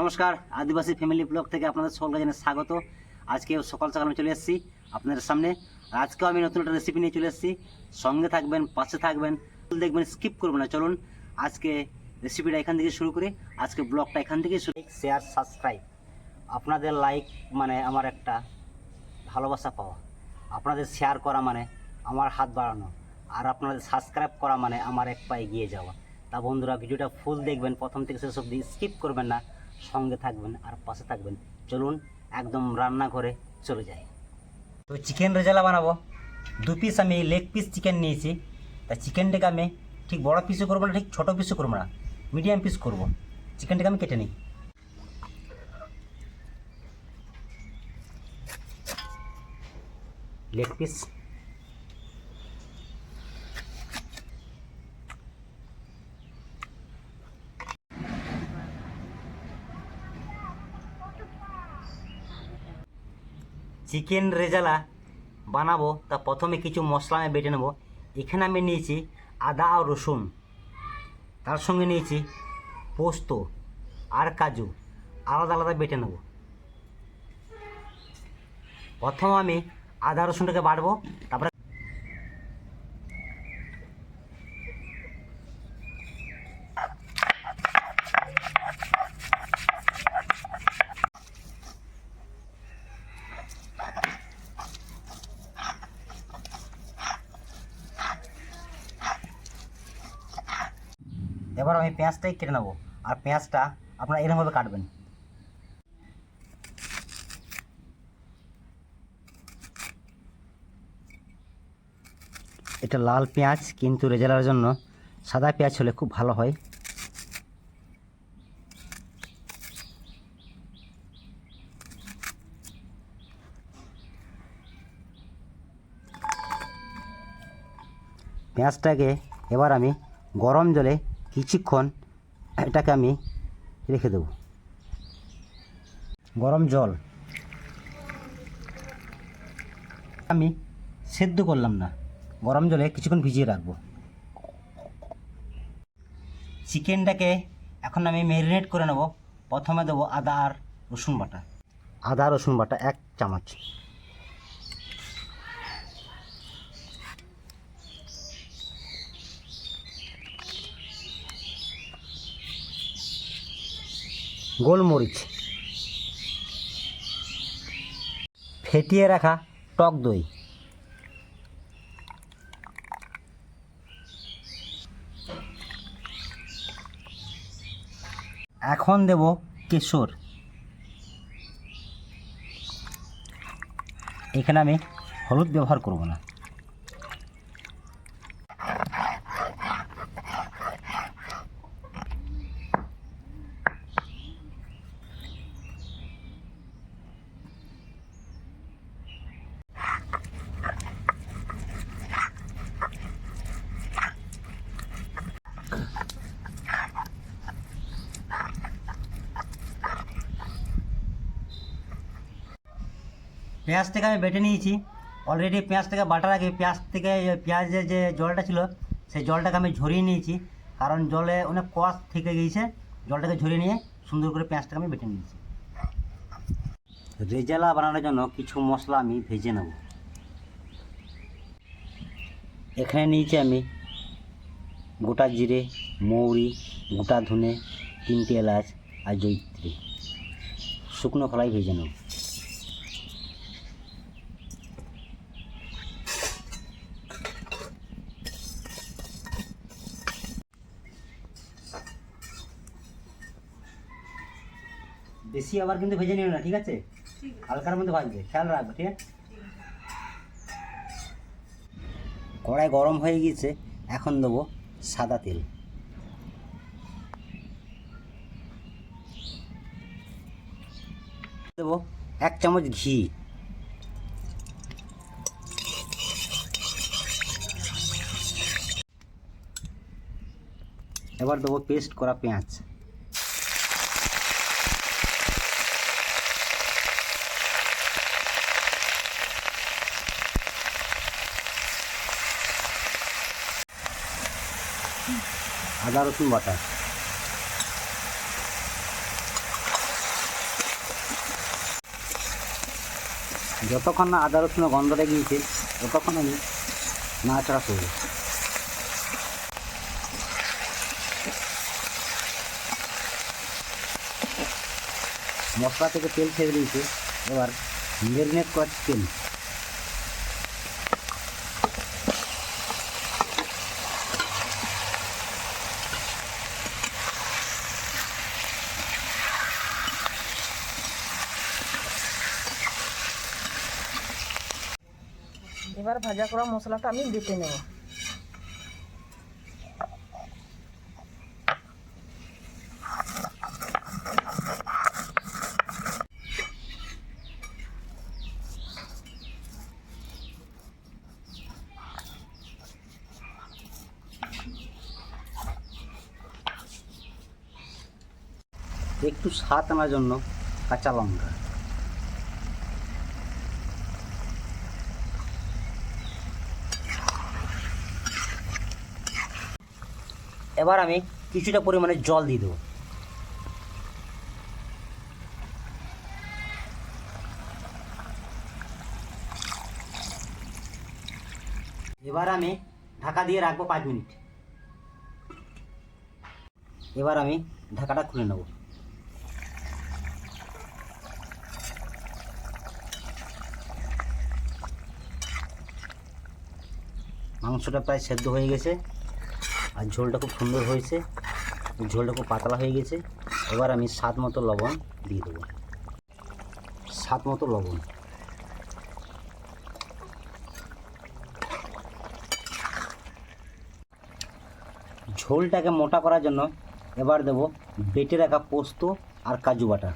নমস্কার, আদিবাসী family blog থেকে আপনাদের সকলকে জানাই স্বাগত। আজকে সকাল সকাল আমি চলে এসেছি আপনাদের সামনে। আজকেও আমি নতুন একটা রেসিপি নিয়ে চলে এসেছি। সঙ্গে থাকবেন, পাশে থাকবেন, দেখবেন স্কিপ করবেন না। চলুন, আজকে রেসিপিটা এখান থেকে শুরু করি। আজকে ব্লগটা এখান থেকে শুরু শেয়ার সাবস্ক্রাইব আপনাদের লাইক মানে আমার একটা ভালোবাসা পাওয়া। আপনাদের শেয়ার করা মানে আমার হাত বাড়ানো। আর আপনাদের সাবস্ক্রাইব করা মানে আমার এক পা এগিয়ে যাওয়া। তা বন্ধুরা, ভিডিওটা ফুল দেখবেন। প্রথম থেকে শেষ অবধি স্কিপ করবেন না। সঙ্গে থাকবেন আর পাশে থাকবেন। চলুন একদম রান্নাঘরে চলে যাই। তো চিকেন রেজালা বানাবো। দু পিস আমি লেগ পিস চিকেন নিয়েছি। তা চিকেনটাকে আমি ঠিক বড় পিসও করব না, ঠিক ছোটো পিসও করব না মিডিয়াম পিস করব। চিকেনটাকে আমি কেটে নিই। লেগ পিস চিকেন রেজালা বানাবো, তা প্রথমে কিছু মশলা আমি বেটে নেব। এখানে আমি নিয়েছি আদা আর রসুন। তার সঙ্গে নিয়েছি পোস্ত আর কাজু। আলাদা আলাদা বেটে নেব। প্রথম আমি আদা রসুনটাকে বাটবো, তারপরে এবার আমি পেঁয়াজটাই কেটে নেব। আর পেঁয়াজটা আপনারা এরকমভাবে কাটবেন। এটা লাল পেঁয়াজ, কিন্তু রেজালার জন্য সাদা পেঁয়াজ হলে খুব ভালো হয়। পেঁয়াজটাকে এবার আমি গরম জলে কিছুক্ষণ এটাকে আমি রেখে দেব। গরম জল। আমি সেদ্ধ করলাম না। গরম জলে কিছুক্ষণ ভিজিয়ে রাখব। চিকেনটাকে এখন আমি ম্যারিনেট করে নেব। প্রথমে দেবো আদা আর রসুন বাটা। আদা রসুন বাটা এক চামচ। গোলমরিচ। ফেটিয়ে রাখা টক দই। এখন দেব কেশর। এখানে আমি হলুদ ব্যবহার করব না। পেঁয়াজ থেকে আমি বেটে নিয়েছি। অলরেডি পেঁয়াজ থেকে বাটার আগে পেঁয়াজ থেকে পেঁয়াজের যে জলটা ছিল, সেই জলটাকে আমি ঝরিয়ে নিয়েছি। কারণ জলে অনেক কষ থেকে গিয়েছে, জলটাকে ঝরিয়ে নিয়ে সুন্দর করে পেঁয়াজটাকে আমি বেটে নিয়েছি। রেজালা বানানোর জন্য কিছু মশলা আমি ভেজে নেব। এখানে নিয়েছি আমি গোটা জিরে, মৌরি, গোটা ধনে, তিনটে এলাচ আর জৈত্রী শুকনো খোলাই ভেজে নেব। বেশি আবার কিন্তু ভেজে নিও না, ঠিক আছে? হালকার মধ্যে ভাজবে, খেয়াল রাখবে, ঠিক আছে? কড়াই গরম হয়ে গিয়েছে, এখন দেবো সাদা তেল। দেবো এক চামচ ঘি। এবার দেবো পেস্ট করা পেঁয়াজ। আদা রসুন বাটা। যতক্ষণ না আদা রসুনের গন্ধটা গিয়েছে, ততক্ষণ আমি নাড়াচাড়া করব। মশলা থেকে তেল ছেড়ে দিয়েছে, এবার মেরিনেট করছি তেল এবার ভাজা করা মশলাটা আমি বেটে নেব। একটু স্বাদ আনার জন্য কাঁচা লঙ্কা। এবার আমি কিছুটা পরিমাণে জল দিয়ে দেবো। এবার আমি ঢাকা দিয়ে রাখব পাঁচ মিনিট। এবার আমি ঢাকাটা খুলে নেব। মাংসটা প্রায় সেদ্ধ হয়ে গেছে। আর ঝোলটা খুব সুন্দর হয়েছে। ঝোলটা খুব পাতলা হয়ে গেছে। এবার আমি স্বাদ মতো লবণ দিয়ে দেবো। স্বাদ মতো লবণ। ঝোলটাকে মোটা করার জন্য এবার দেবো বেটে রাখা পোস্ত আর কাজু বাটা।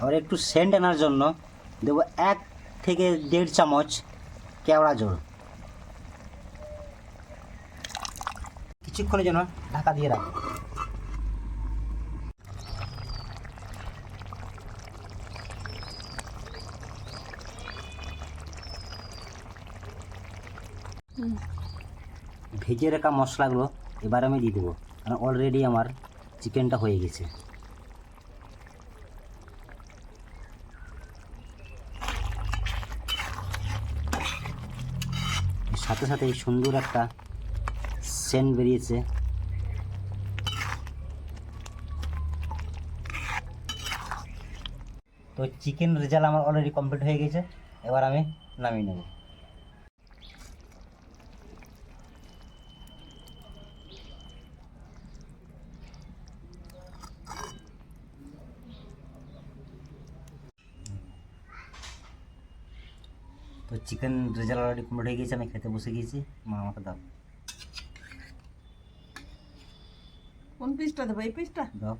আবার একটু সেন্ট আনার জন্য দেবো এক থেকে দেড় চামচ কেওড়া জল। কিছুক্ষণের জন্য ঢাকা দিয়ে রাখব। ভেজে রাখা মশলাগুলো এবার আমি দিয়ে দেবো। কারণ অলরেডি আমার চিকেনটা হয়ে গেছে। সাথে সাথে সুন্দর একটা সেন্ট বেরিয়েছে। তো চিকেন রেজাল্ট আমার অলরেডি কমপ্লিট হয়ে গেছে। এবার আমি নামিয়ে নেব। তো চিকেন রেজাল্ট অলরেডি কমপ্লিট হয়ে গেছে আমি খেতে বসে গিয়েছি মা আমাকে দাও কোন পিসটা দেবো এই পিসটা দাও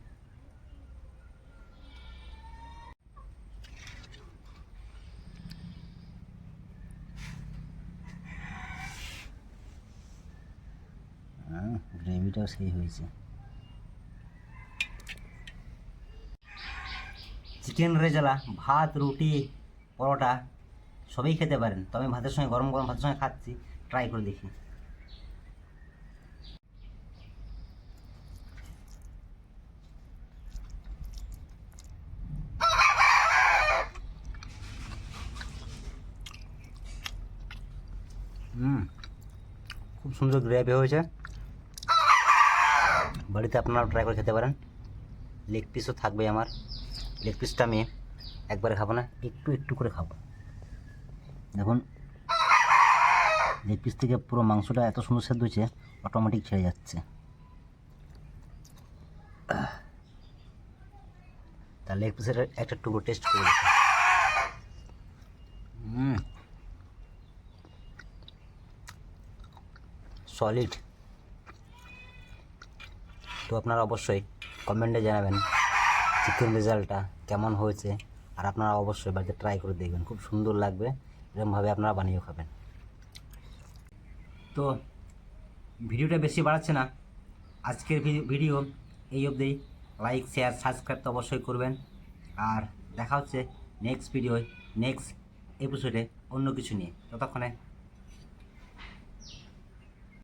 গ্রেভিটাও সেই হয়েছে চিকেন রেজালা ভাত রুটি পরোটা সবই খেতে পারেন। তো আমি ভাতের সঙ্গে, গরম গরম ভাতের সঙ্গে খাচ্ছি ট্রাই করে দেখি। হুম, খুব সুন্দর গ্রেভি হয়েছে। বাড়িতে আপনারা ট্রাই করে খেতে পারেন। লেগ পিসও থাকবে আমার। লেগ পিসটা আমি একবারে খাব না, একটু একটু করে খাব। দেখুন লেগ পিস থেকে পুরো মাংসটা এত সুন্দর সেদ্ধ হয়েছে অটোমেটিক ছেড়ে যাচ্ছে। তা লেগ পিসের একটা টুকরো টেস্ট করে সলিড তো আপনারা অবশ্যই কমেন্টে জানাবেন চিকেন রেজাল্টটা কেমন হয়েছে, আর আপনারা অবশ্যই বাড়িতে ট্রাই করে দেখবেন, খুব সুন্দর লাগবে। এরকমভাবে আপনারা বানিয়েও খাবেন। তো ভিডিওটা বেশি বাড়াচ্ছে না। আজকের ভিডিও এই অবধি। লাইক শেয়ার সাবস্ক্রাইব তো অবশ্যই করবেন। আর দেখা হচ্ছে নেক্সট ভিডিওয় নেক্সট এপিসোডে অন্য কিছু নিয়ে। ততক্ষণে